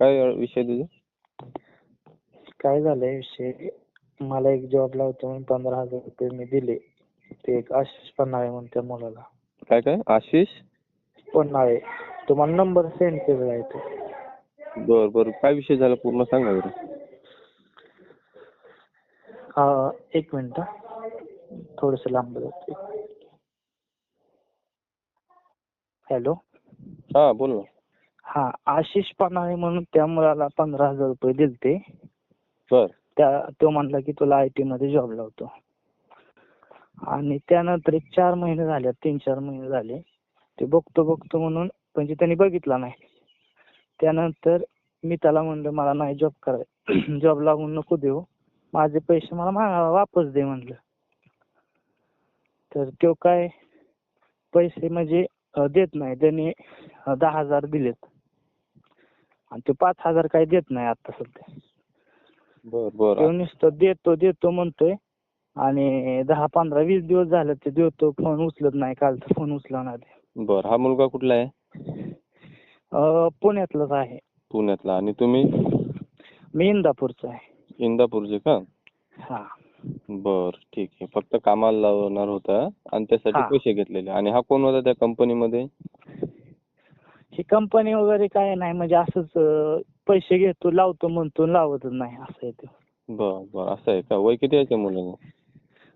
काय विषय तुझा? काय झालंय विषय? मला एक जॉब लावतो म्हणून पंधरा हजार रुपये मी दिले. ते एक आशिष पन्हाळे म्हणून त्या मुलाला. काय काय? आशिष? पन्हाळे. तुम्हाला नंबर सेंड केलेला आहे तो. बर बर. काय विषय झाला पूर्ण सांगा बरं हा एक मिनिट थोडस लांब जाते. हॅलो हा बोल ना. हा आशिष पन्हाळे म्हणून त्या मुलाला पंधरा हजार रुपये दिलते. बर. त्या तो म्हणला की तुला आय टी मध्ये जॉब लावतो. आणि त्यानंतर एक चार महिने झाले तीन चार महिने झाले. ते बघतो बघतो म्हणून म्हणजे त्यांनी बघितला नाही. त्यानंतर मी त्याला म्हणलं मला नाही जॉब कराय जॉब लागून नको देऊ. माझे पैसे मला वापस दे म्हणलं. तर तो काय पैसे म्हणजे देत नाही. त्यांनी दहा हजार दिलेत. आणि तो पाच हजार काही देत नाही आता सध्या. बर बर. नुसतं देतो देतो म्हणतोय. आणि दहा पंधरा वीस दिवस झाले ते देतो. फोन उचलत नाही कालचा फोन उचला नाही. बर हा मुलगा कुठला आहे? अं, पुण्यातलाच आहे. पुण्यातला. आणि तुम्ही? मी इंदापूरचा आहे. इंदापूरचे का? हा. बर ठीक आहे. फक्त कामाला लावणार होता आणि त्यासाठी हा. पैसे घेतलेले. आणि हा कोण होता त्या कंपनीमध्ये ही कंपनी वगैरे काय नाही म्हणजे असंच पैसे घेतो लावतो म्हणतो लावतच नाही असं आहे ते. बर बर असं आहे का? वय किती आहे त्या मुलाचं?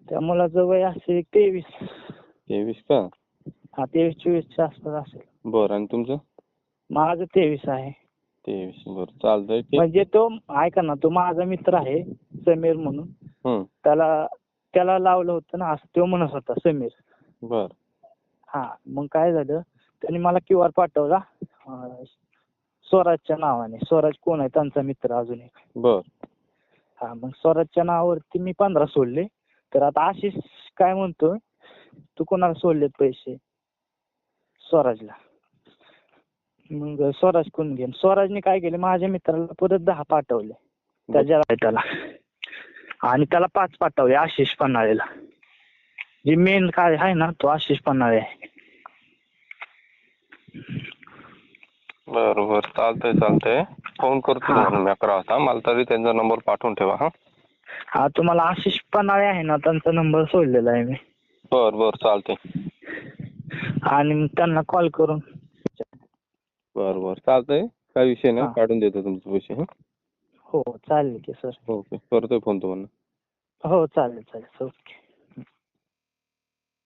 त्या मुलाचं वय असेल तेवीस. तेवीस का? हा तेवीस चोवीसच्या आसपास असेल. बर आणि तुमचं? माझं तेवीस आहे. तेवीस बर चालतंय. म्हणजे तो ऐका ना तो माझा मित्र आहे समीर म्हणून. त्याला त्याला लावलं होतं ना असं तो म्हणत होता समीर. बर. हा मग काय झालं? त्यांनी मला क्यू आर पाठवला. स्वराजच्या नावाने. स्वराज कोण आहे? त्यांचा मित्र अजून एक. बर. हा मग स्वराजच्या नावावरती मी पंधरा सोडले. तर आता आशिष काय म्हणतोय? तू कोणाला सोडलेत पैसे? स्वराजला. मग स्वराज कोण घेईन? स्वराजने काय केले? माझ्या मित्राला परत दहा पाठवले. त्याच्या आणि त्याला पाच पाठवले आशिष पन्हाळेला. जे मेन काय आहे ना तो आशिष पन्हाळे आहे. बर बर चालतंय चालतंय. फोन करतो हा. तुम्हाला मी अकरा वाजता. मला तरी त्यांचा नंबर पाठवून ठेवा हा. हा तुम्हाला आशिष पन्हाळे आहे ना? त्यांचा नंबर सोडलेला आहे मी. बर बर चालतंय. आणि मग त्यांना कॉल करून. बर बर चालतंय. काय विषय नाही. काढून देतो तुमचे पैसे हा. हो चालेल की सर. ओके करतोय फोन तुम्हाला. हो चालेल चालेल. ओके.